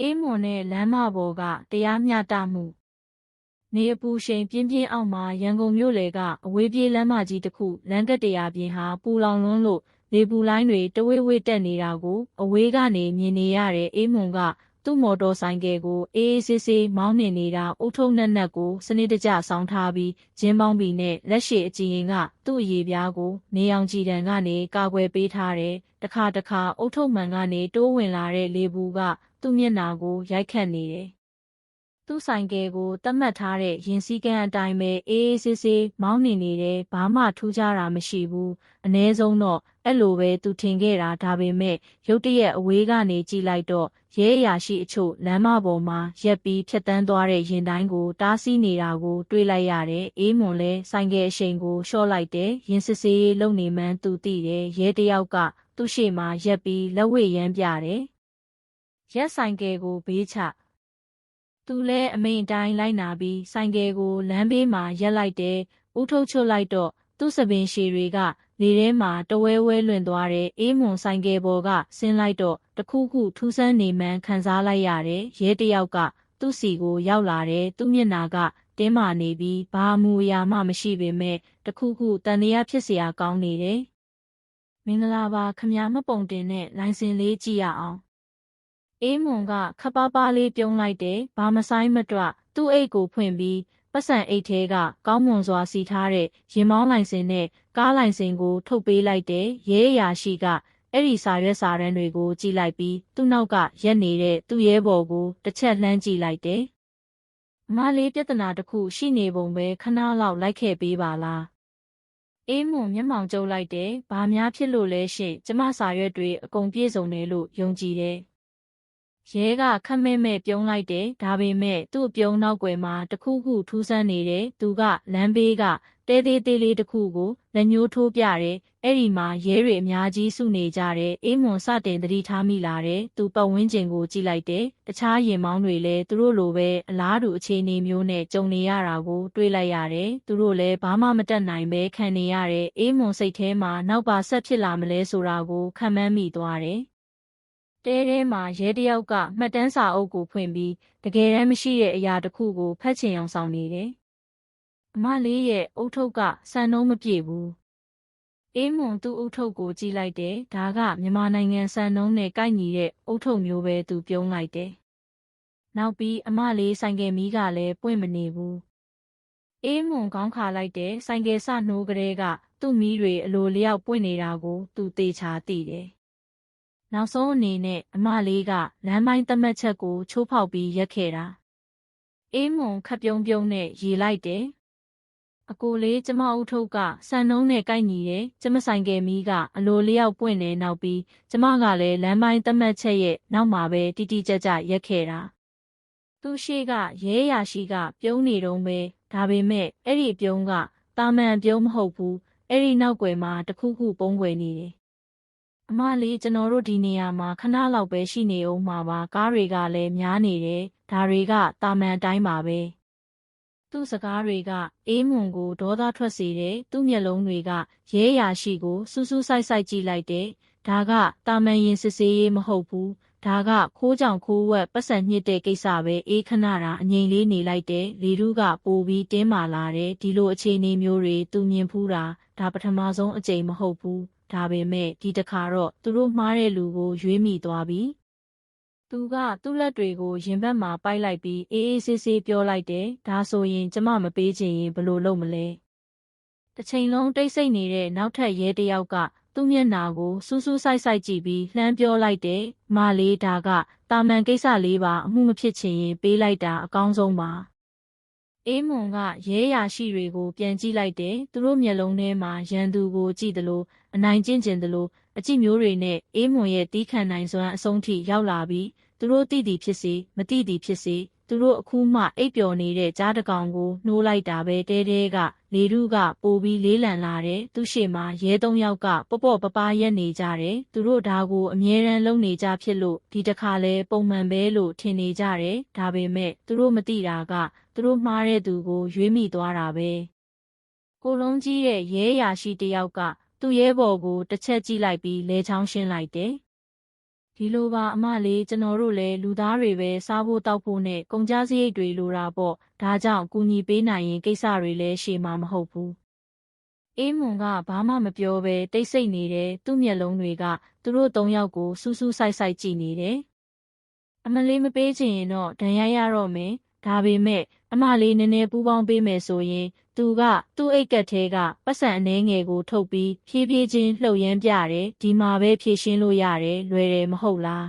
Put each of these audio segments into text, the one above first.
အေးမွန်တဲ့လမ်းမပေါ်ကတရားမျှတမှုနေအပူရှိန်ပြင်းပြင်းအောက်မှာရန်ကုန်မြို့လေကအဝေးပြေးလမ်းမကြီးတစ်ခုလမ်းကတရာပြင်ဟာပူလောင်လွန်းလို့လေပူလိုင်းတွေတဝိဝိတက်နေတာကိုအဝေးကနေမြင်နေရတဲ့အေးမွန်က သူ့မော်တော်ဆိုင်ကယ်ကိုအေးအေးဆေးဆေးမောင်းနှင်နေတာအုတ်ထုံနက်နက်ကိုစနစ်တကျဆောင်းထားပြီးဂျင်းပေါင်းပြီးနဲ့လက်ရှိအကြည့်ရင်ကသူ့အရေးပြားကိုနေအောင်ကြည်တံကနေကာကွယ်ပေးထားတယ်တခါတခါအုတ်ထုံမှန်ကနေတိုးဝင်လာတဲ့လေပူကသူ့မျက်နာကိုရိုက်ခတ်နေတယ် သူ့ဆိုင်ကယ်ကိုတတ်မှတ်ထားတဲ့ရင်စည်းကမ်းအတိုင်းပဲအေးအေးဆေးဆေးမောင်းနေနေတယ်ဘာမှထူးခြားတာမရှိဘူးအ ਨੇ ဆုံးတော့အဲ့လိုပဲသူထင်ခဲ့တာဒါပေမဲ့ရုတ်တရက်အဝေးကနေကြည့်လိုက်တော့ရဲအရာရှိအချို့လမ်းမပေါ်မှာရက်ပြီးဖြတ်တန်းသွားတဲ့ရင်တိုင်းကိုတားဆီးနေတာကိုတွေ့လိုက်ရတယ်အေးမွန်လဲဆိုင်ကယ်အရှိန်ကိုလျှော့လိုက်တယ်ရင်စစ်စေးလုံနေမှန်းသူသိတယ်ရဲတယောက်ကသူ့ရှေ့မှာရက်ပြီးလက်ဝဲရမ်းပြတယ်ရက်ဆိုင်ကယ်ကိုဘေးချ သူလဲအမိန်အတိုင်းလိုက်နာပြီးဆိုင်ကယ်ကိုလမ်းဘေးမှာရက်လိုက်တယ်။ဦးထုတ်ချွတ်လိုက်တော့သူ့စပင်ရှည်တွေကလေထဲမှာတဝဲဝဲလွင့်သွားတဲ့အေးမွန်ဆိုင်ကယ်ပေါ်ကဆင်းလိုက်တော့တခုခုထူးဆန်းနေမှန်းခံစားလိုက်ရတယ်။ရဲတယောက်ကသူ့စီကိုရောက်လာတယ်။သူ့မျက်နာကတင်းမာနေပြီးဘာမှအရာမှမရှိပေမဲ့တခုခုတန်တရားဖြစ်เสียကောင်းနေတယ်။မင်္ဂလာပါခမများမပုံတင်နဲ့လိုင်စင်လေးကြည့်ရအောင် အေးမွန်ကခပ်ပါးပါးလေးပြုံးလိုက်တယ်ဘာမဆိုင်မတွသူ့အိတ်ကိုဖွင့်ပြီးပတ်စံအိတ်ထဲကကောင်းမွန်စွာစီထားတဲ့ရင်မောင်းလိုင်စင်နဲ့ကားလိုင်စင်ကိုထုတ်ပေးလိုက်တယ်ရဲအရာရှိကအဲ့ဒီစာရွက်စာတမ်းတွေကိုကြည့်လိုက်ပြီးသူ့နောက်ကရက်နေတဲ့သူ့ရဲဘော်ကိုတစ်ချက်လှမ်းကြည့်လိုက်တယ်အမလေးပြဿနာတစ်ခုရှိနေပုံပဲခဏလောက်လိုက်ခဲ့ပေးပါလားအေးမွန်မျက်မှောင်ကျုပ်လိုက်တယ်။ဘာများဖြစ်လို့လဲရှင်။ကျမစာရွက်တွေအကုန်ပြည့်စုံတယ်လို့ယုံကြည်တယ် ရဲကခက်မဲ့မဲ့ပြုံးလိုက်တယ်ဒါပေမဲ့သူ့ပြုံးနောက်ွယ်မှာတခုခုထူးဆန်းနေတယ်သူကလမ်းဘေးကတဲသေးသေးလေးတစ်ခုကိုလက်ညှိုးထိုးပြတယ်အဲ့ဒီမှာရဲတွေအများကြီးစုနေကြတယ်အေးမွန်စတင်သတိထားမိလာတယ်သူပတ်ဝန်းကျင်ကိုကြည့်လိုက်တယ်တခြားရင်မောင်းတွေလည်းသူတို့လိုပဲအလားတူအခြေအနေမျိုးနဲ့ကြုံနေရတာကိုတွေးလိုက်ရတယ်သူတို့လည်းဘာမှမတတ်နိုင်ပဲခံနေရတယ်အေးမွန်စိတ်ထဲမှာနောက်ပါဆက်ဖြစ်လာမလဲဆိုတာကိုခံမှန်းမိသွားတယ် တဲထဲမှာရဲတယောက်ကမှတ်တမ်းစာအုပ်ကိုဖွင့်ပြီးတကယ်တမ်းမရှိတဲ့အရာတစ်ခုကိုဖတ်ချင်အောင်ဆောင်နေတယ်။အမလေးရဲ့အုတ်ထုပ်ကစံနှုံးမပြည့်ဘူး။အေးမွန်သူ့အုတ်ထုပ်ကိုကြည့်လိုက်တယ်။ဒါကမြန်မာနိုင်ငံစံနှုံးနဲ့ကိုက်ညီတဲ့အုတ်ထုပ်မျိုးပဲသူပြုံးလိုက်တယ်။နောက်ပြီးအမလေးဆိုင်ကယ်မီးကလည်းပွင့်မနေဘူး။အေးမွန်ခေါင်းခါလိုက်တဲ့ဆိုင်ကယ်စနှိုးကလေးကသူ့မီးတွေအလိုလျောက်ပွင့်နေတာကိုသူသေချာသိတယ် နောက်ဆုံးအနေနဲ့အမလေးကလမ်းပိုင်းသတ်မှတ်ချက်ကိုချိုးဖောက်ပြီးရက်ခဲ့တာအေးမွန်ခပ်ပြုံးပြုံးနဲ့ရေလိုက်တယ်အကိုလေးကျမအုပ်ထုပ်ကစံနှုံးနဲ့ကိုက်ညီတယ်ကျမဆိုင်ကယ်မီးကအလိုလျောက်ပွင့်နေနောက်ပြီးကျမကလည်းလမ်းပိုင်းသတ်မှတ်ချက်ရဲ့နောက်မှာပဲတိတိကျကျရက်ခဲ့တာသူရှိကရဲရရှိက ပြုံးနေတော့ပဲဒါပေမဲ့အဲ့ဒီပြုံးကတာမန်ပြုံးမဟုတ်ဘူးအဲ့ဒီနောက်ွယ်မှာတခုခုပုံးွယ်နေတယ် အမလေးကျွန်တော်တို့ဒီနေရာမှာခဏလောက်ပဲရှိနေအောင်မှာပါကားတွေကလည်းများနေတယ်ဒါတွေကတာမန်အတိုင်းပါပဲသူ့စကားတွေကအေးမွန်ကိုဒေါသထွက်စေတယ်သူ့မျက်လုံးတွေကရဲရာရှိကိုစူးစူးဆိုင်ဆိုင်ကြည့်လိုက်တယ်ဒါကတာမန်ရင်စစ်စေးရေးမဟုတ်ဘူးဒါကခိုးကြောင်ခိုးဝက်ပတ်စံညစ်တဲ့ကိစ္စပဲအေးခဏတာအငြိမ်လေးနေလိုက်တယ်လေထုကပိုပြီးတင်းမာလာတယ်ဒီလိုအခြေအနေမျိုးတွေသူမြင်ဖူးတာဒါပထမဆုံးအကြိမ်မဟုတ်ဘူး ဒါပေမဲ့ဒီတစ်ခါတော့သူတို့မှားတဲ့လူကိုရွေးမိသွားပြီသူကသူ့လက်တွေကိုရင်ဘတ်မှာပိုက်လိုက်ပြီးအေးအေးဆေးဆေးပြောလိုက်တယ်ဒါဆိုရင်ကျမမပေးချင်ရင်ဘယ်လိုလုပ်မလဲတစ်ချိန်လုံးတိတ်ဆိတ်နေတဲ့နောက်ထပ်ရဲတယောက်ကသူ့မျက်နာကိုစူးစူးဆိုင်ဆိုင်ကြည့်ပြီးလှမ်းပြောလိုက်တယ်မလေးဒါကတာမန်ကိစ္စလေးပါအမှုမဖြစ်ချင်ရင်ပေးလိုက်တာအကောင်းဆုံးပါ အေးမွန်ကရဲရာရှိတွေကိုပြန်ကြည့်လိုက်တယ်သူတို့မျက်လုံးထဲမှာရန်သူကိုကြည့်သလိုအနိုင်ကျင့်ကျင်သလိုအကြည့်မျိုးတွေနဲ့အေးမွန်ရဲ့တီးခံနိုင်စွမ်းအဆုံးထိရောက်လာပြီးသူတို့သိသည်ဖြစ်စေမသိသည်ဖြစ်စေ သူတို့အခုမှအိပ်ပျော်နေတဲ့ကြားတကောင်ကိုနှိုးလိုက်တာပဲတဲတဲကလေထုကပိုပြီးလေးလံလာတယ်သူရှိမှရဲသုံးယောက်ကပေါ့ပေါ့ပပရက်နေကြတယ်သူတို့ဒါကိုအမြဲတမ်းလုပ်နေကြဖြစ်လို့ဒီတခါလဲပုံမှန်ပဲလို့ထင်နေကြတယ်ဒါပေမဲ့သူတို့မသိတာကသူတို့မှားတဲ့သူကိုရွေးမိသွားတာပဲကိုလုံးကြီးရဲ့ရဲရာရှိတယောက်ကသူ့ရဲဘော်ကိုတစ်ချက်ကြည့်လိုက်ပြီးလဲချောင်းရှင်းလိုက်တယ် ဒီလိုပါအမလေးကျွန်တော်တို့လည်းလူသားတွေပဲစားဖို့တောက်ဖို့နဲ့ကုန်ကြစရိတ်တွေလိုတာပေါ့ဒါကြောင့်ကူညီပေးနိုင်ရင်ကိစ္စတွေလည်းရှေ့မှာမဟုတ်ဘူးအေးမွန်ကဘာမှမပြောဘဲတိတ်ဆိတ်နေတဲ့သူ့မျက်လုံးတွေကသူတို့သုံးယောက်ကိုစူးစူးဆိုင်ဆိုင်ကြည့်နေတယ်အမလေးမပေးချင်ရင်တော့ဒဏ်ရရတော့မယ်ဒါပေမဲ့အမလေးနည်းနည်းပူပေါင်းပေးမယ်ဆိုရင် သူက သူ့အိတ်ကက်ထဲကပတ်စံအနှဲငယ်ကိုထုတ်ပြီးဖြည်းဖြည်းချင်းလှုပ်ရမ်းပြတယ်ဒီမှာပဲဖြည့်ရှင်းလို့ရတယ်လွယ်တယ်မဟုတ်လား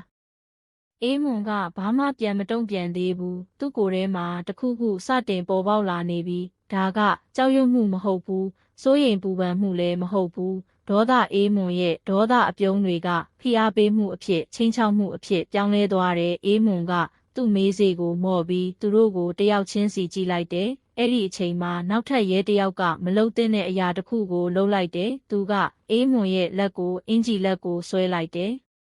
အေးမွန်ကဘာမှပြန်မတုံ့ပြန်သေးဘူးသူ့ကိုယ်ထဲမှာတခုခုစတင်ပေါ်ပေါက်လာနေပြီးဒါကကြောက်ရွံ့မှုမဟုတ်ဘူးစိုးရိမ်ပူပန်မှုလည်းမဟုတ်ဘူးဒေါသအေးမွန်ရဲ့ဒေါသအပြုံးတွေကဖိအားပေးမှုအဖြစ်ချင်းချောက်မှုအဖြစ်ပြောင်းလဲသွားတဲ့အေးမွန်ကသူ့မေးစေကိုမော့ပြီးသူတို့ကိုတယောက်ချင်းစီကြည့်လိုက်တယ်။ အဲ့ဒီအချိန်မှာနောက်ထပ်ရဲတယောက်ကမလုံတဲ့အရာတစ်ခုကိုလှုပ်လိုက်တယ်။သူကအေးမွန်ရဲ့လက်ကိုအင်ဂျီလက်ကိုဆွဲလိုက်တယ်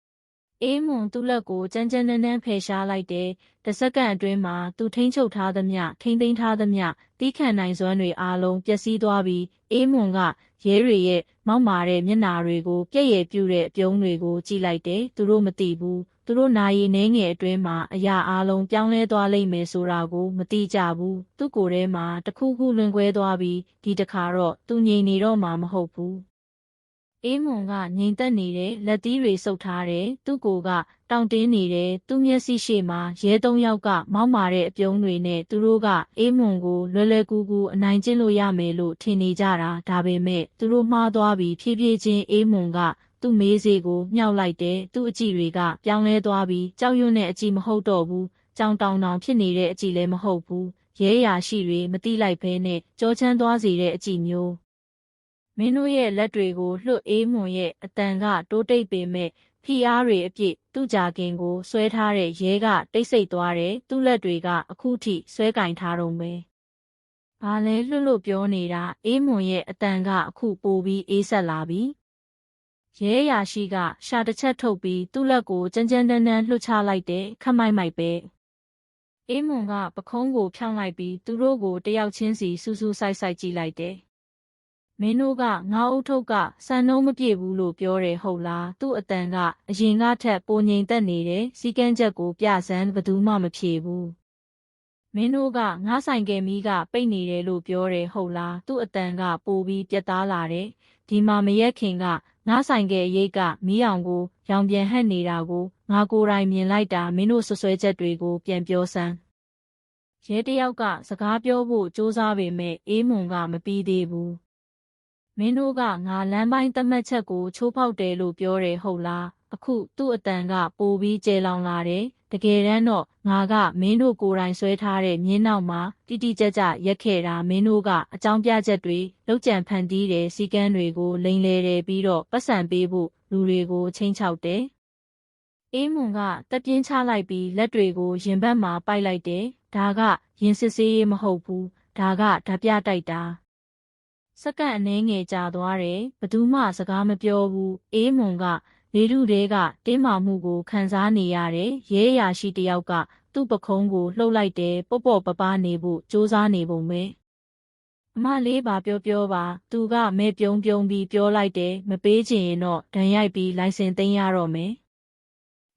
။အေးမွန်သူ့လက်ကိုကြမ်းကြမ်းနန်းနန်းဖယ်ရှားလိုက်တယ်။တစ်စက္ကန့်အတွင်းမှာသူထိန်းချုပ်ထားသမျှထိန်းသိမ်းထားသမျှတီးခံနိုင်စွမ်းတွေအားလုံးပျက်စီးသွားပြီးအေးမွန်ကရဲတွေရဲ့မောက်မာတဲ့မျက်နာတွေကိုပြည့်ရည်ပြူတဲ့အပြုံးတွေကိုကြည့်လိုက်တယ်။သူတို့မသိဘူး။ သူတို့နာရီနှင်းငယ်အတွင်းမှာအရာအလုံးပြောင်းလဲသွားလိမ့်မယ်ဆိုတာကိုမသိကြဘူးသူ့ကိုယ်ထဲမှာတခုခုလွင်ကွဲသွားပြီးဒီတခါတော့သူငြိမ်နေတော့မှမဟုတ်ဘူးအေးမွန်ကငြိမ်သက်နေတဲ့လက်သီးတွေဆုပ်ထားတယ်သူ့ကိုယ်ကတောင်တင်းနေတယ်သူ့မျက်စိရှိမှာရဲသုံးယောက်ကမောက်မာတဲ့အပြုံးတွေနဲ့သူတို့ကအေးမွန်ကိုလွယ်လွယ်ကူကူအနိုင်ကျင့်လို့ရမယ်လို့ထင်နေကြတာဒါပေမဲ့သူတို့မှားသွားပြီးဖြည်းဖြည်းချင်းအေးမွန်က သူ့မေးစေကိုမြှောက်လိုက်တယ်သူ့အကြည့်တွေကပြောင်းလဲသွားပြီးကြောက်ရွံ့တဲ့အကြည့်မဟုတ်တော့ဘူးကြောင်တောင်တောင်ဖြစ်နေတဲ့အကြည့်လည်းမဟုတ်ဘူးရဲရာရှိတွေမတိလိုက်ဘဲနဲ့ကြောချမ်းသွားစေတဲ့အကြည့်မျိုးမင်းတို့ရဲ့လက်တွေကိုလှုပ်အေးမွန်ရဲ့အတန်ကတိုးတိတ်ပေမဲ့ဖိအားတွေအပြည့်သူ့ကြာကင်ကိုဆွဲထားတဲ့ရဲကတိတ်ဆိတ်သွားတယ်သူ့လက်တွေကအခုထိဆွဲကင်ထားတော့မယ်ဘာလဲလှုပ်လို့ပြောနေတာအေးမွန်ရဲ့အတန်ကအခုပိုပြီးအေးဆက်လာပြီ ရဲရာရှိကရှာတစ်ချက်ထုတ်ပြီးသူ့လက်ကိုကြမ်းကြမ်းတမ်းတမ်းလှုပ်ချလိုက်တဲ့ခမိုက်မိုက်ပဲအေးမွန်ကပခုံးကိုဖြောင်းလိုက်ပြီးသူတို့ကိုတယောက်ချင်းစီစူးစူးဆိုင်ဆိုင်ကြည့်လိုက်တယ်မင်းတို့ကငါအုပ်ထုတ်ကစံနှုံးမပြေဘူးလို့ပြောတယ်ဟုတ်လားသူ့အတန်ကအရင်ကထက်ပိုငိမ်သက်နေတယ်စီကန်းချက်ကိုပြစမ်းဘသူမှမဖြေဘူးမင်းတို့ကငါဆိုင်ကယ်မီးကပိတ်နေတယ်လို့ပြောတယ်ဟုတ်လားသူ့အတန်ကပိုပြီးပြတ်သားလာတယ် ဒီမှာမရက်ခင်ကငါဆိုင်ကယ်ရိတ်ကမီးအောင်ကိုရောင်ပြန်ဟက်နေတာကိုငါကိုယ်တိုင်မြင်လိုက်တာမင်းတို့ဆွဆွဲချက်တွေကိုပြန်ပြောစမ်းရဲတယောက်ကစကားပြောဖို့စူးစမ်းပေမဲ့အေးမွန်ကမပြီးသေးဘူးမင်းတို့ကငါလမ်းပိုင်းတတ်မှတ်ချက်ကိုချိုးဖောက်တယ်လို့ပြောတယ်ဟုတ်လား အခုသူ့အတန်ကပိုပြီးကျဲလောင်လာတယ်တကယ်တမ်းတော့ငါကမင်းတို့ကိုယ်တိုင်ဆွဲထားတဲ့မြင်းနောက်မှာတိတိကျကျရက်ခဲ့တာမင်းတို့ကအကြောင်းပြချက်တွေလောက်ကြံဖန်တီးတဲ့စီကန်းတွေကိုလိန်လေတယ်ပြီးတော့ပတ်စံပေးဖို့လူတွေကိုချင်းချောက်တယ်အေးမွန်ကတက်ပြင်းချလိုက်ပြီးလက်တွေကိုရင်ဘတ်မှာပိုက်လိုက်တယ်ဒါကရင်စစ်စေးရေးမဟုတ်ဘူးဒါကဓာပြတိုက်တာစက္ကန့်အနည်းငယ်ကြာသွားတယ်ဘသူမှစကားမပြောဘူးအေးမွန်က လေထုတဲကတင်းမာမှုကိုခံစားနေရတယ်ရဲရာရှိတယောက်ကသူ့ပခုံးကိုလှုပ်လိုက်တယ်ပေါ့ပေါ့ပပနေဖို့စူးစမ်းနေပုံပဲအမလေးပါပြောပြောပါ သူကမဲပြုံးပြုံးပြီးပြောလိုက်တယ်မပေးချင်ရင်တော့ဒဏ်ရိုက်ပြီးလိုင်စင်သိမ်းရတော့မယ်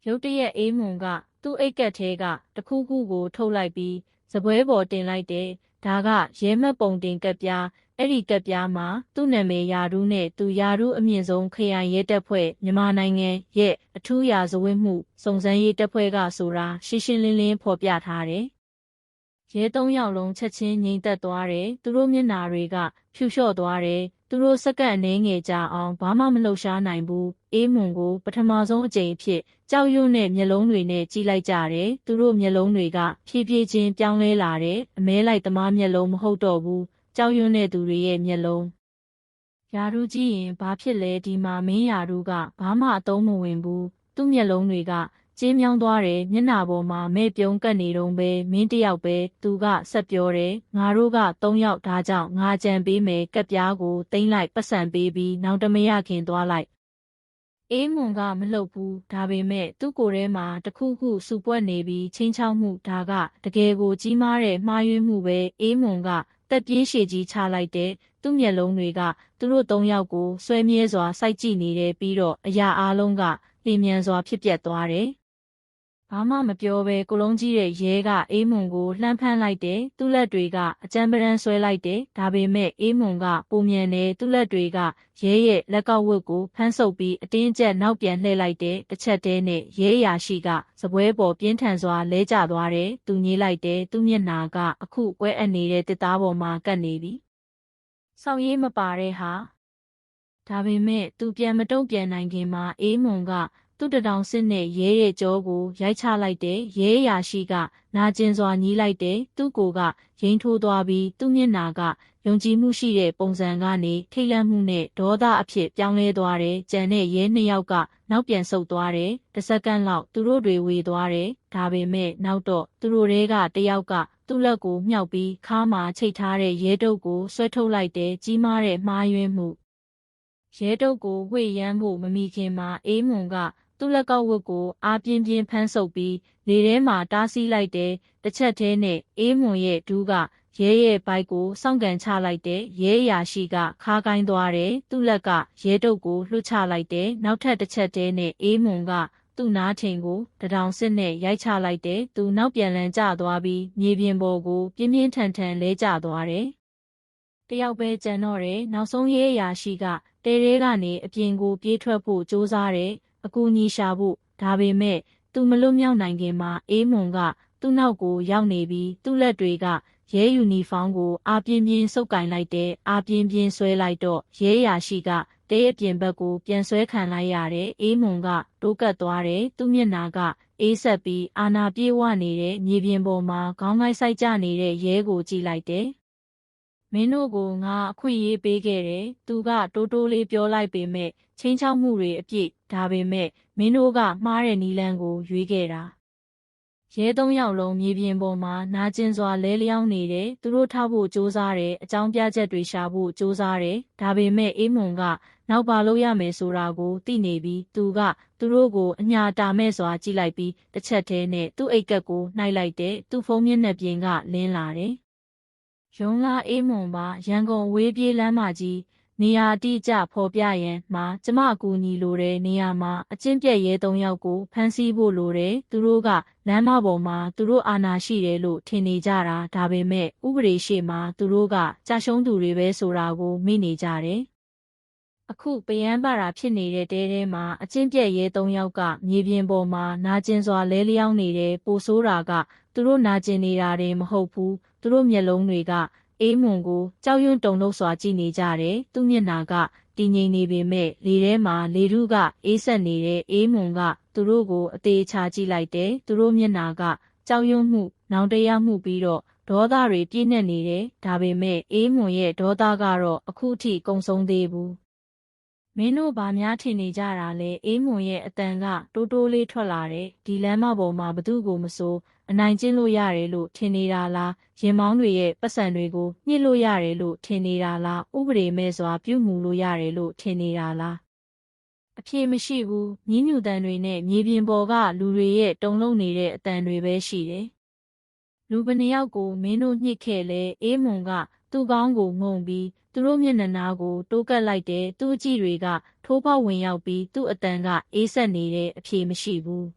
ရုတ်တရက်အေးမွန်ကသူ့အိတ်ကက်ထဲကတခုခုကို ထုတ်လိုက်ပြီးစပွဲပေါ်တင်လိုက်တယ်ဒါကရဲမက်ပုံတင်ကက်ပြား အဲ့ဒီကက်ပြားမှာသူ့နာမည်ယာရုနဲ့သူယာရုအမြင့်ဆုံးခရိုင်ရဲတပ်ဖွဲ့မြန်မာနိုင်ငံရဲ့အထူးရာဇဝတ်မှုစုံစမ်းရေးတပ်ဖွဲ့ကဆိုတာရှင်းရှင်းလင်းလင်းဖော်ပြထားတယ်။ရဲသုံးယောက်လုံးချက်ချင်းငြိမ်သက်သွားတယ်။သူတို့မျက်နာတွေကဖြူလျှော့သွားတယ်။သူတို့စက္ကန့်အနည်းငယ်ကြာအောင်ဘာမှမလှုပ်ရှားနိုင်ဘူး။အေးမွန်ကိုပထမဆုံးအကြိမ်ဖြစ်ကြောက်ရွံ့တဲ့မျက်လုံးတွေနဲ့ကြည့်လိုက်ကြတယ်။သူတို့မျက်လုံးတွေကဖြည်းဖြည်းချင်းပြောင်းလဲလာတယ်။အမဲလိုက်သမားမျက်လုံးမဟုတ်တော့ဘူး။ ကြောက်ရွံ့တဲ့သူတွေရဲ့မျက်လုံးယာရုကြည့်ရင်ဘာဖြစ်လဲဒီမှာမင်းယာရုကဘာမှအသုံးမဝင်ဘူးသူ့မျက်လုံးတွေကကျင်းမြောင်းသွားတယ်မျက်နှာပေါ်မှာမဲ့ပြုံးကပ်နေတုံးပဲမင်းတယောက်ပဲသူကဆက်ပြောတယ်ငါတို့က၃ယောက်ဒါကြောင့်ငါကြံပေးမယ်ကက်ပြားကိုတိမ့်လိုက်ပတ်စံပေးပြီးနောက်တမရခင်သွားလိုက်အေးမွန်ကမလှုပ်ဘူးဒါပေမဲ့သူ့ကိုယ်ထဲမှာတခုခုစူပွက်နေပြီးချင်းချောက်မှုဒါကတကယ်ကိုကြီးမားတဲ့မှားယွင်းမှုပဲအေးမွန်က တက်ပြေးရှည်ကြီးချလိုက်တဲ့သူ့မျက်လုံးတွေကသူတို့သုံးယောက်ကိုဆွဲမြဲစွာစိုက်ကြည့်နေတယ်ပြီးတော့အရာအလုံးကလျင်မြန်စွာဖြစ်ပျက်သွားတယ်။ ဘာမှမပြောဘဲကိုလုံးကြီးရဲ့ရဲကအေးမွန်ကိုလှမ်းဖမ်းလိုက်တယ်။သူ့လက်တွေကအကြမ်းပရန်ဆွဲလိုက်တယ်။ဒါပေမဲ့အေးမွန်ကပုံမြန်တယ်သူ့လက်တွေကရဲရဲ့လက်ကောက်ဝတ်ကိုဖမ်းဆုပ်ပြီးအတင်းကျပ်နောက်ပြန်လှည့်လိုက်တယ်။တစ်ချက်တည်းနဲ့ရဲအရာရှိကစပွဲပေါ်ပြင်းထန်စွာလဲကျသွားတယ်။သူညှိလိုက်တယ်။သူ့မျက်နာကအခုကွဲအပ်နေတဲ့တစ်သားပေါ်မှာကပ်နေပြီ။ဆောင်းရေးမပါတဲ့ဟာဒါပေမဲ့သူပြန်မတုံ့ပြန်နိုင်ခင်မှာအေးမွန်က သူ့တတောင်စစ်နဲ့ရဲရဲ့ကြောကိုရိုက်ချလိုက်တဲ့ရဲရာရှိကနာကျင်စွာညီးလိုက်တဲ့သူ့ကိုကရင်ထိုးသွားပြီးသူ့မျက်နာကယုံကြည်မှုရှိတဲ့ပုံစံကနေထိတ်လန့်မှုနဲ့ဒေါသအဖြစ်ပြောင်းလဲသွားတယ်။ကြံတဲ့ရဲနှစ်ယောက်ကနောက်ပြန်ဆုတ်သွားတယ်။တစ်စက္ကန့်လောက်သူတို့တွေဝေသွားတယ်။ဒါပေမဲ့နောက်တော့သူတို့တွေကတယောက်ကသူ့လက်ကိုမြှောက်ပြီးခါမှာချိတ်ထားတဲ့ရဲတုပ်ကိုဆွဲထုတ်လိုက်တဲ့ကြီးမားတဲ့မှားယွင်းမှုရဲတုပ်ကိုဝှေ့ရမ်းဖို့မမီခင်မှာအေးမွန်က သူ့လက်ကောက်ဝတ်ကိုအားပြင်းပြင်းဖမ်းဆုပ်ပြီးလေထဲမှာတားဆီးလိုက်တဲ့တစ်ချက်တည်းနဲ့အေးမွန်ရဲ့ဒူးကရဲရဲ့ဘိုက်ကိုစောင့်ကန်ချလိုက်တဲ့ရဲအရာရှိကခါကိုင်းသွားတယ်သူ့လက်ကရဲတုပ်ကိုလှုပ်ချလိုက်တဲ့နောက်ထပ်တစ်ချက်တည်းနဲ့အေးမွန်ကသူ့နားထင်ကိုတထောင်စစ်နဲ့ရိုက်ချလိုက်တဲ့သူနောက်ပြန်လန်ကျသွားပြီးမြေပြင်ပေါ်ကိုပြင်းပြင်းထန်ထန်လဲကျသွားတယ်တယောက်ပဲကြံတော့တယ်နောက်ဆုံးရဲအရာရှိကတဲတဲကနေအပြင်ကိုပြေးထွက်ဖို့ကြိုးစားတယ် အကူအညီရှာဖို့ဒါပေမဲ့သူမလွတ်မြောက်နိုင်ခင်မှာအေးမွန်ကသူ့နောက်ကိုရောက်နေပြီးသူ့လက်တွေကရဲယူနီဖောင်းကိုအာပြင်းပြင်းစုပ်ကင်လိုက်တဲ့အာပြင်းပြင်းဆွဲလိုက်တော့ရဲရာရှိကတဲအပြင်ဘက်ကိုပြန်ဆွဲခံလိုက်ရတဲ့အေးမွန်ကတိုးကပ်သွားတယ်သူ့မျက်နာကအေးဆက်ပြီးအာနာပြေးဝနေတဲ့မြေပြင်ပေါ်မှာခေါင်းငိုက်ဆိုင်ကျနေတဲ့ရဲကိုကြည့်လိုက်တယ် မင်းတို့ကိုငါအခွင့်အရေးပေးခဲ့တယ်။သူကတိုးတိုးလေးပြောလိုက်ပေမဲ့ချင်းချောက်မှုတွေအပြည့်ဒါပေမဲ့မင်းတို့ကမှားတဲ့နီလန်းကိုရွေးခဲ့တာ။ရဲသုံးယောက်လုံးမြေပြင်ပေါ်မှာနာကျင်စွာလဲလျောင်းနေတယ်။သူတို့ထားဖို့စ조사တယ်အကြောင်းပြချက်တွေရှာဖို့စ조사တယ်။ဒါပေမဲ့အေးမွန်ကနောက်ပါလို့ရမယ်ဆိုတာကိုသိနေပြီးသူကသူတို့ကိုအညာတာမဲ့စွာကြည့်လိုက်ပြီးတစ်ချက်တည်းနဲ့သူ့အိတ်ကက်ကိုနှိုက်လိုက်တဲ့သူ့ဖုန်းမျက်နှာပြင်ကလင်းလာတယ်။ ရုံလာအေးမွန်ပါရန်ကုန်ဝေးပြေးလမ်းမကြီးနေရာတိကျဖော်ပြရန်မှာကျမအကူညီလိုတဲ့နေရာမှာအကျင့်ပြက်ရဲသုံးယောက်ကိုဖမ်းဆီးဖို့လိုတယ်သူတို့ကလမ်းမပေါ်မှာသူတို့အာဏာရှိတယ်လို့ထင်နေကြတာဒါပေမဲ့ဥပဒေရှိမှာသူတို့ကကြာရှုံးသူတွေပဲဆိုတာကိုမိနေကြတယ် အခုပယန်းပါတာဖြစ်နေတဲ့တဲထဲမှာအကျင့်ပြက်ရဲသုံးယောက်ကမြေပြင်ပေါ်မှာနာကျင်စွာလဲလျောင်းနေတဲ့ပိုဆိုးတာကသူတို့နာကျင်နေတာတွေမဟုတ်ဘူးသူတို့မျက်လုံးတွေကအေးမွန်ကိုကြောက်ရွံ့တုန်လှုပ်စွာကြည့်နေကြတယ်သူမျက်နာကတည်ငြိမ်နေပေမဲ့လေထဲမှာလေထုကအေးဆက်နေတဲ့အေးမွန်ကသူတို့ကိုအသေးချာကြည့်လိုက်တယ်သူတို့မျက်နာကကြောက်ရွံ့မှုနောင်တရမှုပြီးတော့ဒေါသတွေပြည့်နှက်နေတယ်ဒါပေမဲ့အေးမွန်ရဲ့ဒေါသကတော့အခုထိကုံဆုံးသေးဘူးမ င်းတို့ဘာများထင်နေကြတာလဲအေးမွန်ရဲ့အတန်ကတိုးတိုးလေးထွက်လာတယ်ဒီလမ်းမပေါ်မှာဘသူ့ကိုမစိုးအနိုင်ကျင့်လို့ရတယ်လို့ထင်နေတာလားရင်မောင်းတွေရဲ့ပတ်စံတွေကိုညှစ်လို့ရတယ်လို့ထင်နေတာလားဥပဒေမဲ့စွာပြုမှုလို့ရတယ်လို့ထင်နေတာလားအဖြေမရှိဘူးမြင်းညူတန်တွေနဲ့မြေပြင်ပေါ်ကလူတွေရဲ့တုံလုံးနေတဲ့အတန်တွေပဲရှိတယ်လူဘနှစ်ယောက်ကိုမင်းတို့ညှစ်ခဲ့လဲအေးမွန်ကသူ့ကောင်းကိုငုံပြီး သူတို့မျက်နှာနာကို တိုးကပ်လိုက်တဲ့သူ့အကြည့်တွေက ထိုးပေါက်ဝင်ရောက်ပြီး သူ့အတန်က အေးဆက်နေတဲ့အဖြေမရှိဘူး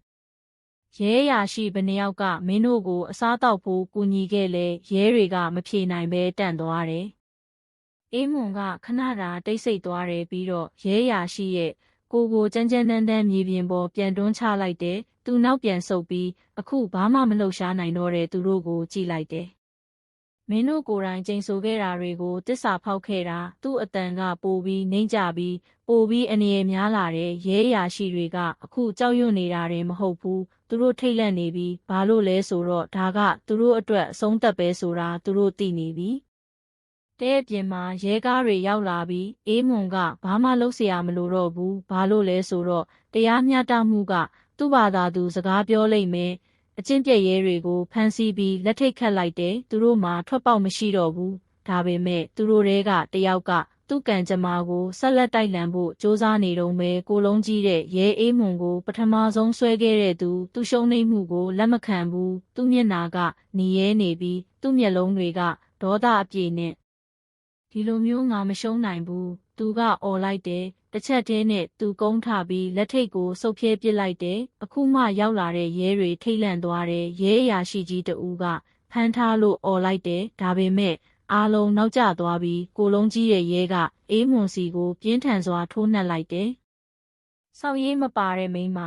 ရဲရာရှိဘနှစ်ယောက်က မင်းတို့ကို အစားတောက်ဖို့ကူညီခဲ့လဲရဲတွေကမဖြေနိုင်ပဲတန့်သွားတယ်အေးမွန်ကခဏတာတိတ်ဆိတ်သွားတယ်ပြီးတော့ရဲရာရှိရဲ့ကိုကိုကြမ်းကြမ်းတမ်းတမ်းမြေပြင်ပေါ်ပြန်တွန်းချလိုက်တယ်သူနောက်ပြန်ဆုပ်ပြီးအခုဘာမှမလှုပ်ရှားနိုင်တော့တဲ့သူတို့ကိုကြည့်လိုက်တယ် မင်းတို့ကိုယ်တိုင်ကျိန်ဆိုခဲ့တာတွေကိုတစ္ဆာဖောက်ခဲ့တာသူ့အတန်ကပိုပြီးနှိမ့်ကြပြီးပိုပြီးအနေရများလာတဲ့ရဲရာရှိတွေကအခုကြောက်ရွံ့နေတာတွေမဟုတ်ဘူးသူတို့ထိတ်လန့်နေပြီးဘာလို့လဲဆိုတော့ဒါကသူတို့အတွက်အဆုံးသက်ပဲဆိုတာသူတို့သိနေပြီတဲ့ပြင်မှာရဲကားတွေရောက်လာပြီးအေးမွန်ကဘာမှလုပ်เสียမလို့တော့ဘူးဘာလို့လဲဆိုတော့တရားမျှတမှုကသူ့ဘာသာသူစကားပြောလိမ့်မယ် အကျင့်ပြည့်ရဲတွေကိုဖမ်းဆီးပြီးလက်ထိတ်ခတ်လိုက်တယ်သူတို့မှထွက်ပေါက်မရှိတော့ဘူးဒါပေမဲ့သူတို့တွေကတယောက်ကသူ့ကံကြမ္မာကိုဆက်လက်တိုက်လှန်ဖို့စ조사နေတုံးပဲကိုလုံးကြီးတဲ့ရဲအေးမွန်ကိုပထမဆုံးဆွဲခဲ့တဲ့သူသူရှုံးနေမှုကိုလက်မခံဘူးသူ့မျက်နာကหนีရဲနေပြီးသူ့မျက်လုံးတွေကဒေါသအပြည့်နဲ့ဒီလိုမျိုးငါမရှုံးနိုင်ဘူးသူကអော်လိုက်တယ် တစ်ချက်တည်းနဲ့သူကုန်းထပြီးလက်ထိတ်ကိုဆုပ်ဖြဲပစ်လိုက်တယ်အခုမှရောက်လာတဲ့ရဲတွေထိတ်လန့်သွားတယ်ရဲအရာရှိကြီးတဦးကဖမ်းထားလို့អော်လိုက်တယ်ဒါပေမဲ့အားလုံးနောက်ကျသွားပြီးကိုလုံးကြီးရဲ့ရဲကအေးမွန်စီကိုပြင်းထန်စွာထိုးနှက်လိုက်တယ်ဆောက်ရေးမပါတဲ့မိန်းမ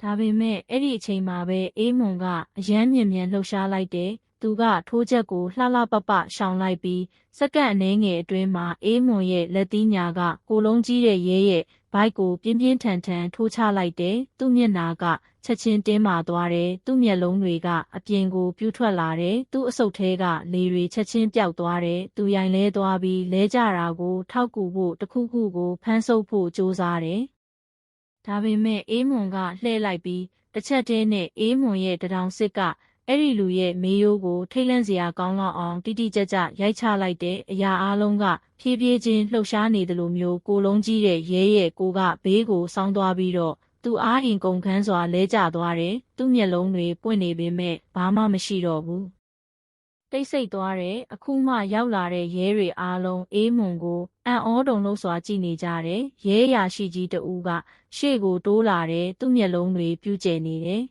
ဒါပေမဲ့အဲ့ဒီအချိန်မှာပဲအေးမွန်ကအယမ်းမြင်မြန်လှုပ်ရှားလိုက်တယ် သူကထိုးချက်ကိုလှလှပပရှောင်လိုက်ပြီးစက္ကန့်အနည်းငယ်အတွင်းမှာအေးမွန်ရဲ့လက်သီးညာကကိုလုံးကြီးတဲ့ရဲရဲ့ဘိုက်ကိုပြင်းပြင်းထန်ထန်ထိုးချလိုက်တယ်သူ့မျက်နာကချက်ချင်းတင်းမာသွားတယ်သူ့မျက်လုံးတွေကအပြင်ကိုပြူးထွက်လာတယ်သူ့အဆုတ်ထဲကလေတွေချက်ချင်းပျောက်သွားတယ်သူရိုင်လဲသွားပြီးလဲကြတာကိုထောက်ကူဖို့တစ်ခုခုကိုဖမ်းဆုပ်ဖို့ကြိုးစားတယ်ဒါပေမဲ့အေးမွန်ကလှဲ့လိုက်ပြီးတစ်ချက်တည်းနဲ့အေးမွန်ရဲ့တထောင်စစ်က အဲ့ဒီလူရဲ့မေးရိုးကိုထိတ်လန့်စရာကောင်းလောက်အောင်တိတိကျကျရိုက်ချလိုက်တဲ့အရာအလုံးကဖြည်းဖြည်းချင်းလှုပ်ရှားနေတယ်လို့မျိုးကိုလုံးကြီးတဲ့ရဲရဲ့ကိုကဘေးကိုစောင်းသွားပြီးတော့သူအားအင်ကုန်ခန်းစွာလဲကျသွားတယ်သူ့မျက်လုံးတွေပွင့်နေပေမဲ့ဘာမှမရှိတော့ဘူးတိတ်ဆိတ်သွားတဲ့အခုမှရောက်လာတဲ့ရဲတွေအားလုံးအေးမွန်ကိုအံ့ဩတုန်လို့စွာကြည့်နေကြတယ်ရဲရာရှိကြီးတဦးကရှေ့ကိုတိုးလာတဲ့သူ့မျက်လုံးတွေပြူးကျဲနေတယ်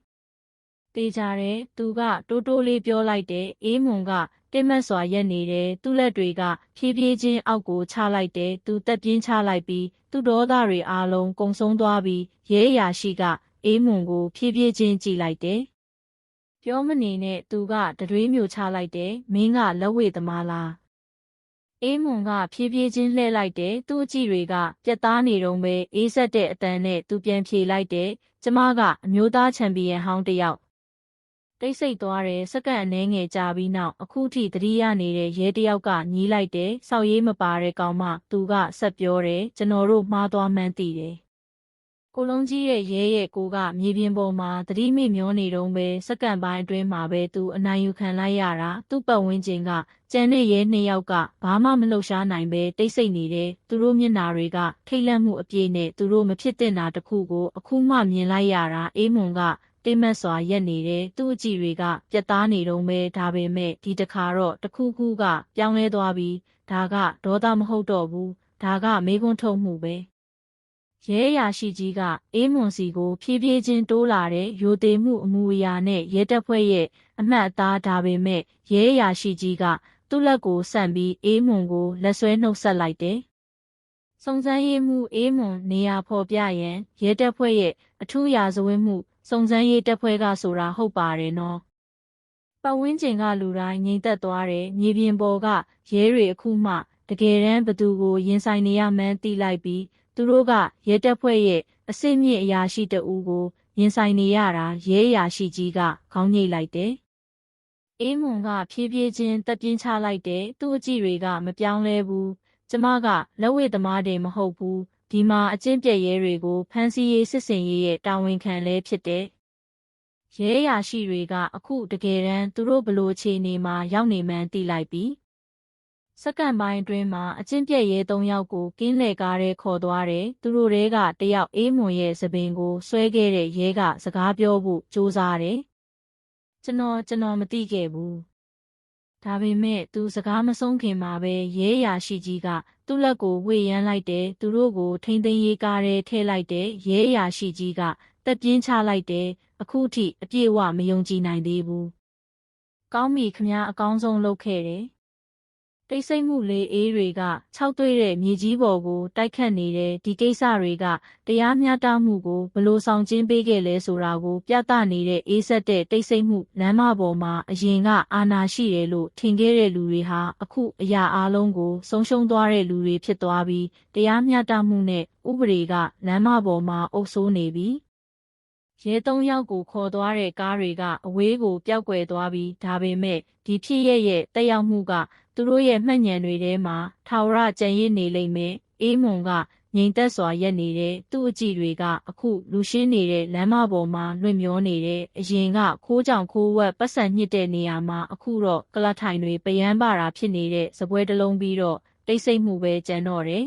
တေးကြတယ်သူကတိုးတိုးလေးပြောလိုက်တယ်အေးမွန်ကတင်းမတ်စွာရက်နေတယ်သူ့လက်တွေကဖြည်းဖြည်းချင်းအောက်ကိုချလိုက်တယ်သူတက်ပြင်းချလိုက်ပြီးသူ့ဒေါသတွေအားလုံးကုံဆုံးသွားပြီးရဲအရာရှိကအေးမွန်ကိုဖြည်းဖြည်းချင်းကြည့်လိုက်တယ်ပြောမနေနဲ့သူကတတွေးမျိုးချလိုက်တယ်မင်းကလက်ဝဲသမားလားအေးမွန်ကဖြည်းဖြည်းချင်းလှည့်လိုက်တယ်သူ့အကြည့်တွေကပြက်သားနေတုံးပဲအေးဆက်တဲ့အတန်နဲ့သူပြန်ဖြေလိုက်တယ်ကျမကအမျိုးသားချန်ပီယံဟောင်းတစ်ယောက် တိတ်ဆိတ်သွားတယ်စက္ကန့်အနည်းငယ်ကြာပြီးနောက်အခုထိသတိရနေတဲ့ရဲတယောက်ကညီးလိုက်တယ်စောက်ရေးမပါတဲ့ကောင်မသူကဆက်ပြောတယ်ကျွန်တော်တို့မှားသွားမှန်းသိတယ်ကိုလုံးကြီးရဲ့ရဲရဲ့ကိုကမြေပြင်ပေါ်မှာသတိမိမျောနေတုံးပဲစက္ကန့်ပိုင်းအတွင်းမှာပဲသူအနိုင်ယူခံလိုက်ရတာသူ့ပတ်ဝန်းကျင်ကကျန်တဲ့ရဲနှစ်ယောက်ကဘာမှမလှုပ်ရှားနိုင်ပဲတိတ်ဆိတ်နေတယ်သူတို့မျက်နာတွေကထိတ်လန့်မှုအပြည့်နဲ့သူတို့မဖြစ်တဲ့နာတစ်ခုကိုအခုမှမြင်လိုက်ရတာအေးမွန်က တိမ်မက်စွာရက်နေတယ်သူ့အကြည့်တွေက ပြတ်သားနေတုံးပဲဒါပေမဲ့ဒီတခါတော့တခုခုက ပြောင်းလဲသွားပြီးဒါကဒေါသမဟုတ်တော့ဘူးဒါကမေးခွန်းထုတ်မှုပဲရဲအရာရှိကြီးကအေးမွန်စီကိုဖြည်းဖြည်းချင်းတိုးလာတဲ့ရိုသေမှုအမှုအရာနဲ့ရဲတပ်ဖွဲ့ရဲ့အမှတ်အသားဒါပေမဲ့ရဲအရာရှိကြီးကသူ့လက်ကိုဆန့်ပြီးအေးမွန်ကိုလက်ဆွဲနှုတ်ဆက်လိုက်တယ်စုံစမ်းရေးမှုအေးမွန်နေရာဖော်ပြရန်ရဲတပ်ဖွဲ့ရဲ့အထူးရာဇဝတ်မှု စုံစမ်းရေးတပ်ဖွဲ့ကဆိုတာဟုတ်ပါတယ်နော်ပတ်ဝန်းကျင်ကလူတိုင်းငြိမ်သက်သွားတယ်မြေပြင်ပေါ်ကရဲတွေအခုမှတကယ်တမ်းဘသူကိုရင်ဆိုင်နေရမှန်းသိလိုက်ပြီးသူတို့ကရဲတပ်ဖွဲ့ရဲ့အစစ်မြင့်အရာရှိတဦးကိုရင်ဆိုင်နေရတာရဲအရာရှိကြီးကခေါင်းညိတ်လိုက်တယ်အေးမွန်ကဖြည်းဖြည်းချင်းတက်ပြင်းချလိုက်တယ်သူ့အကြည့်တွေကမပြောင်းလဲဘူးကျမကလက်ဝဲသမားတွေမဟုတ်ဘူး ဒီမှာအကျင့်ပြည့်ရဲတွေကိုဖမ်းဆီးရေးစစ်စင်ရေးရဲ့တာဝန်ခံလဲဖြစ်တဲ့ရဲအရာရှိတွေကအခုတကယ်တမ်းသူတို့ဘလို့အခြေအနေမှာရောက်နေမှန်းသိလိုက်ပြီစက္ကန့်ပိုင်းအတွင်းမှာအကျင့်ပြည့်ရဲ၃ယောက်ကိုကင်းလှည့်ကားထဲခေါ်သွားတယ်သူတို့တွေကတယောက်အေးမွန်ရဲ့သပင်ကိုဆွဲခဲ့တဲ့ရဲကစကားပြောဖို့ကြိုးစားတယ်ကျွန်တော်ကျွန်တော်မသိခဲ့ဘူး ဒါပေမဲ့သူစကားမဆုံးခင်မှာပဲရဲအရာရှိကြီးကသူ့လက်ကိုဝေရမ်းလိုက်တယ်သူတို့ကိုထိမ့်သိမ်းရေးကားထဲထည့်လိုက်တယ်ရဲအရာရှိကြီးကတက်ပြင်းချလိုက်တယ်အခုထိအပြည့်အဝမယုံကြည်နိုင်သေးဘူးကောင်းပြီခမားအကောင်းဆုံးလုပ်ခဲ့တယ် တိတ်ဆိတ်မှုလေးအေးတွေကခြောက်သွေးတဲ့မြေကြီးပေါ်ကိုတိုက်ခတ်နေတဲ့ဒီကိစ္စတွေကတရားမျှတမှုကိုဘလို့ဆောင်ကျင်းပေးခဲ့လဲဆိုတာကို ပြသနေတဲ့အေးဆက်တဲ့တိတ်ဆိတ်မှုလမ်းမပေါ်မှာအရင်ကအာဏာရှိတယ်လို့ထင်ခဲ့တဲ့လူတွေဟာအခုအရာအလုံးကိုဆုံးရှုံးသွားတဲ့လူတွေဖြစ်သွားပြီးတရားမျှတမှုနဲ့ဥပဒေကလမ်းမပေါ်မှာအုပ်ဆိုးနေပြီရဲသုံးယောက်ကိုခေါ်သွားတဲ့ကားတွေကအဝေးကိုပျောက်ကွယ်သွားပြီးဒါပေမဲ့ဒီဖြစ်ရဲ့ရဲ့တက်ရောက်မှုက သူတို့ရဲ့မှတ်ဉဏ်တွေထဲမှာထာဝရကြံရစ်နေလိမ့်မယ်အေးမွန်ကငြိမ်သက်စွာရက်နေတဲ့သူ့အကြည့်တွေက အခုလူရှင်းနေတဲ့လမ်းမပေါ်မှာလွင့်မျောနေတဲ့အရင်ကခိုးကြောင်ခိုးဝက်ပတ်စံညစ်တဲ့နေရာမှာအခုတော့ကလထိုင်တွေပယမ်းပါတာဖြစ်နေတဲ့စပွဲတစ်လုံးပြီးတော့တိတ်ဆိတ်မှုပဲကြံတော့တယ်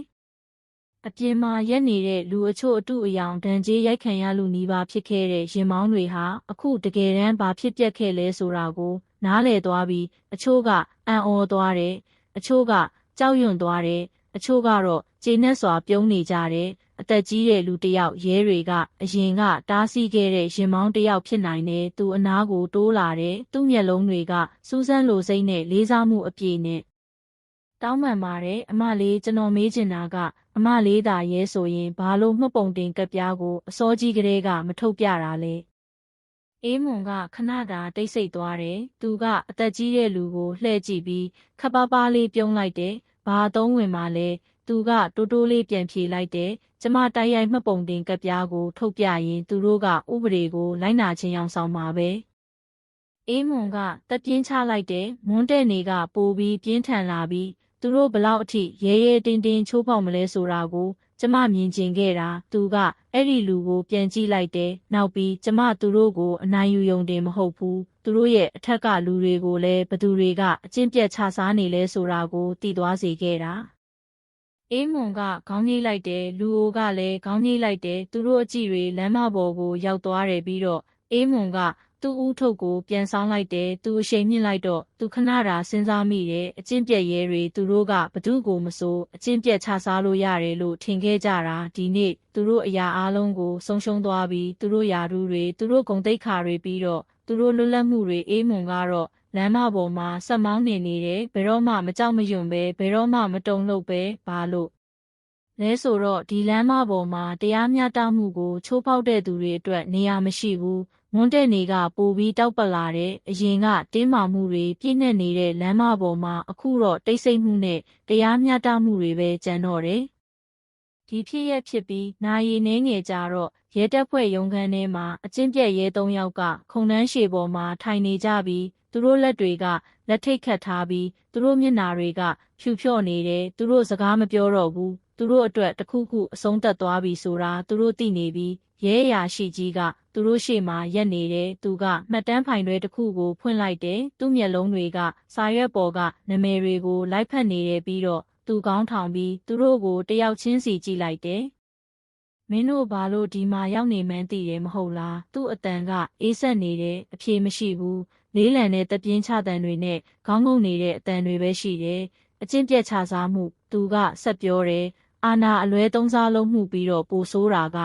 အပြင်မှာရက်နေတဲ့လူအချို့အတုအယောင်ဒဏ်ကြေးရိုက်ခံရလူနီးပါးဖြစ်ခဲ့တဲ့ရင်မောင်းတွေဟာအခုတကယ်တမ်းဘာဖြစ်ပျက်ခဲ့လဲဆိုတာကို နားလည်သွားပြီးအချို့ကအံ့ဩသွားတယ်အချို့ကကြောက်ရွံ့သွားတယ်အချို့ကတော့ကျေနပ်စွာပြုံးနေကြတယ်အသက်ကြီးတဲ့လူတစ်ယောက်ရဲတွေကအရင်ကတားဆီးခဲ့တဲ့ရင်မောင်းတစ်ယောက်ဖြစ်နိုင်တယ်သူအနားကိုတိုးလာတယ်သူ့မျက်လုံးတွေကစူးစမ်းလိုစိမ့်နဲ့လေးစားမှုအပြည့်နဲ့ တောင်းပန်ပါတယ်အမလေးကျွန်တော်မေးချင်တာကအမလေးသာရဲဆိုရင်ဘာလို့မှတ်ပုံတင်ကပ်ပြားကိုအစောကြီးကလေးကမထုတ်ပြတာလဲအေးမွန်ကခဏတာတိတ်ဆိတ်သွားတယ်သူကအသက်ကြီးတဲ့လူကိုလှည့်ကြည့်ပြီးခပ်ပါးပါးလေးပြုံးလိုက်တယ်ဘာသုံးဝင်မှလဲသူကတိုးတိုးလေးပြန်ဖြေလိုက်တယ်ကျမတိုက်ရိုက်မှတ်ပုံတင်ကပ်ပြားကိုထုတ်ပြရင်သူတို့ကဥပဒေကိုလိုက်နာခြင်းအောင်ဆောင်မှာပဲအေးမွန်ကတက်ပြင်းချလိုက်တယ်မွန်းတဲ့နေကပိုပြီးပြင်းထန်လာပြီး သူတို့ဘလောက်အထိရဲရဲတင်းတင်းချိုးဖောက်မလဲဆိုတာကို ကျမမြင်ကျင်ခဲ့တာသူကအဲ့ဒီလူကိုပြန်ကြည့်လိုက်တယ်နောက်ပြီးကျမသူတို့ကိုအနိုင်ယူယုံတင်မဟုတ်ဘူးသူတို့ရဲ့အထက်ကလူတွေကိုလည်းဘသူတွေကအကျင့်ပြတ်ချစားနေလဲဆိုတာကိုသိသွားစေခဲ့တာအေးမွန်ကခေါင်းကြီးလိုက်တယ်လူအိုကလည်းခေါင်းကြီးလိုက်တယ်သူတို့အကြည့်တွေလမ်းမပေါ်ကိုရောက်သွားတယ်ပြီးတော့အေးမွန်ကသူ့ဦးထုတ်ကိုပြန်ဆောင်လိုက်တယ်သူအရှိန်မြင့်လိုက်တော့သူခဏတာစဉ်းစားမိတယ်အကျင့်ပြက်ရဲတွေသူတို့ကဘသူကိုမဆိုအကျင့်ပြက်ချစားလို့ရတယ်လို့ထင်ခဲ့ကြတာဒီနေ့သူတို့အရာအလုံးကိုဆုံးရှုံးသွားပြီးသူတို့ယာတူးတွေသူတို့ဂုံတိတ်ခါတွေပြီးတော့သူတို့လွတ်လပ်မှုတွေအေးမွန်ကတော့လမ်းမပေါ်မှာဆက်မောင်းနေနေတယ်ဘယ်တော့မှမကြောက်မရွံ့ပဲဘယ်တော့မှမတုံ့လှုပ်ပဲဘာလို့လဲဆိုတော့ဒီလမ်းမပေါ်မှာတရားမျှတမှုကိုချိုးဖောက်တဲ့သူတွေအတွက်နေရာမရှိဘူး မွန်းတဲ့နေကပိုပြီးတောက်ပလာတဲ့အရင်ကတင်းမာမှုတွေပြည့်နှက်နေတဲ့လမ်းမပေါ်မှာအခုတော့တိတ်ဆိတ်မှုနဲ့တရားမျှတမှုတွေပဲကျန်တော့တယ်ဒီဖြစ်ရဖြစ်ပြီးနာရီနှင်းငယ်ကြတော့ရဲတပ်ဖွဲ့ရုံးခန်းထဲမှာအကျင့်ပြက်ရဲသုံးယောက်ကခုံနှန်းရှည်ပေါ်မှာထိုင်နေကြပြီးသူတို့လက်တွေကလက်ထိတ်ခတ်ထားပြီးသူတို့မျက်နာတွေကဖြူဖြော့နေတယ်သူတို့စကားမပြောတော့ဘူးသူတို့အတွက်တခုခုအဆုံးသက်သွားပြီဆိုတာသူတို့သိနေပြီး ရဲအရာရှိကြီးကသူတို့ရှေ့မှာရက်နေတယ်သူကမှတ်တမ်းဖိုင်တွေတစ်ခုကိုဖွင့်လိုက်တယ်သူ့မျက်လုံးတွေကစာရွက်ပေါ်ကနာမည်တွေကိုလိုက်ဖက်နေတယ်ပြီးတော့သူကောင်းထောင်ပြီးသူတို့ကိုတယောက်ချင်းစီကြည့်လိုက်တယ်မင်းတို့ဘာလို့ဒီမှာရောက်နေမှန်းသိတယ်မဟုတ်လားသူ့အတန်ကအေးဆက်နေတယ်အဖြေမရှိဘူးလေးလံတဲ့တပြင်းချတန်တွေနဲ့ခေါင်းငုံနေတဲ့အတန်တွေပဲရှိတယ်အချင်းပြက်ချစားမှု သူကဆက်ပြောတယ်အာနာအလွဲသုံးစားလုံးမှုပြီးတော့ပိုဆိုးတာက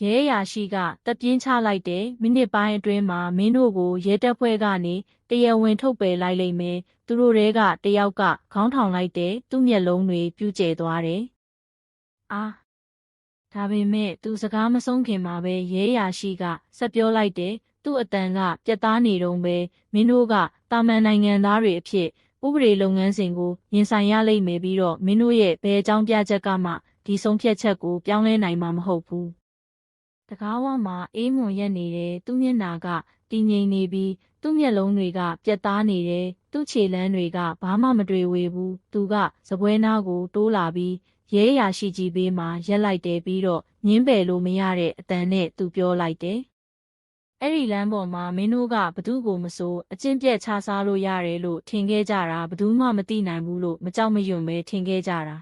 ရဲရာရှိကတပ်ပြင်းချလိုက်တဲ့မိနစ်ပိုင်းအတွင်းမှာမင်းတို့ကိုရဲတပ်ဖွဲ့ကနေတရားဝင်ထုတ်ပယ်လိုက်လိမ့်မယ်သူတို့တွေကတယောက်ကခေါင်းထောင်လိုက်တဲ့သူ့မျက်လုံးတွေပြူးကျဲသွားတယ်အာဒါပေမဲ့သူစကားမဆုံးခင်မှာပဲရဲရာရှိကဆက်ပြောလိုက်တယ်သူ့အတန်ကပြတ်သားနေတုံးပဲမင်းတို့ကတာမန်နိုင်ငံသားတွေအဖြစ်ဥပဒေလုပ်ငန်းစဉ်ကိုရင်ဆိုင်ရလိမ့်မယ်ပြီးတော့မင်းတို့ရဲ့ဘယ်အကြောင်းပြချက်ကမှဒီဆုံးဖြတ်ချက်ကိုပြောင်းလဲနိုင်မှာမဟုတ်ဘူး။ တကားဝမှာအေးမွန်ရက်နေတယ်သူ့မျက်နာကတည်ငြိမ်နေပြီးသူ့မျက်လုံးတွေကပြတ်သားနေတယ်သူ့ခြေလမ်းတွေကဘာမှမတွေ့ဝေဘူးသူကစပွဲနာကိုတိုးလာပြီးရဲရာရှိကြီးဘေးမှာရက်လိုက်တယ်ပြီးတော့ညင်းပယ်လို့မရတဲ့အတန်နဲ့သူပြောလိုက်တယ်အဲ့ဒီလမ်းပေါ်မှာမင်းတို့ကဘသူ့ကိုမဆိုအကျင့်ပြက်ချစားလို့ရတယ်လို့ထင်ခဲ့ကြတာဘသူမှမသိနိုင်ဘူးလို့မကြောက်မရွံ့ပဲထင်ခဲ့ကြတာ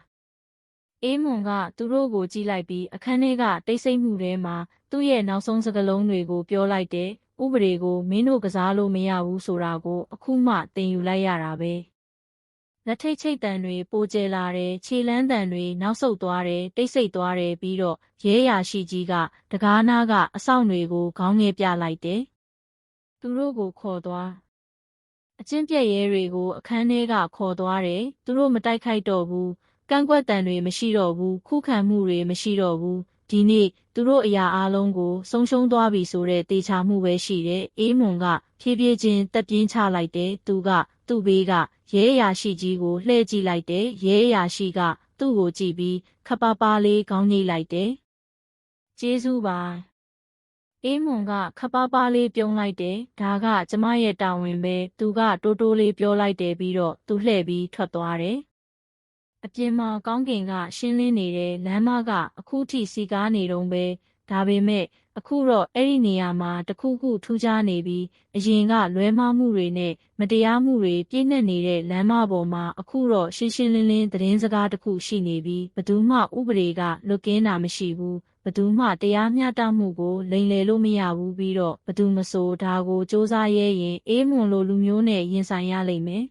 အေးမွန်ကသူတို့ကိုကြည့်လိုက်ပြီးအခန်းထဲကတိတ်ဆိတ်မှုထဲမှာ သူ့ရဲ့နောက်ဆုံးစကားလုံးတွေကိုပြောလိုက်တယ်ဥပဒေကိုမင်းတို့ကစားလို့မရဘူးဆိုတာကိုအခုမှသင်ယူလိုက်ရတာပဲလက်ထိတ်ချိတ်တန်တွေပိုကျလာတယ်ခြေလန်းတန်တွေနောက်ဆုတ်သွားတယ်တိတ်ဆိတ်သွားတယ်ပြီးတော့ရဲရာရှိကြီးကတကားနာကအဆောင်တွေကိုခေါင်းငယ်ပြလိုက်တယ်သူတို့ကိုခေါ်သွားအချင်းပြက်ရဲတွေကိုအခန်းထဲကခေါ်သွားတယ်သူတို့မတိုက်ခိုက်တော့ဘူးကန့်ကွက်တန်တွေမရှိတော့ဘူးခုခံမှုတွေမရှိတော့ဘူး ဒီနေ့သူတို့အရာအလုံးကိုဆုံးရှုံးသွားပြီဆိုတဲ့တေချာမှုပဲရှိတယ်အေးမွန်ကဖြည်းဖြည်းချင်းတက်ပြင်းချလိုက်တယ်သူကသူ့ဘေးကရဲအရာရှိကြီးကိုလှည့်ကြည့်လိုက်တယ်ရဲအရာရှိကသူ့ကိုကြည့်ပြီးခပ်ပါပါလေးခေါင်းညိတ်လိုက်တယ်ကျေးဇူးပါအေးမွန်ကခပ်ပါပါလေးပြုံးလိုက်တယ်ဒါကကျမရဲ့တာဝန်ပဲသူကတိုးတိုးလေးပြောလိုက်တယ်ပြီးတော့သူလှည့်ပြီးထွက်သွားတယ် အပြင်မှာကောင်းကင်က ရှင်းလင်းနေတဲ့လမ်းမက အခုထိစီကားနေတုံးပဲဒါပေမဲ့အခုတော့အဲ့ဒီနေရာမှာတခုခုထူးခြားနေပြီးအရင်ကလွဲမှားမှုတွေနဲ့မတရားမှုတွေပြည့်နှက်နေတဲ့လမ်းမပေါ်မှာအခုတော့ရှင်းရှင်းလင်းလင်းသတင်းစကားတခုရှိနေပြီးဘသူမှဥပဒေကလွတ်ကင်းတာမရှိဘူးဘသူမှတရားမျှတမှုကိုလိမ်လည်လို့မရဘူးပြီးတော့ဘသူမဆိုဒါကိုစ조사ရဲရင်အေးမွန်လိုလူမျိုးနဲ့ရင်ဆိုင်ရလိမ့်မယ်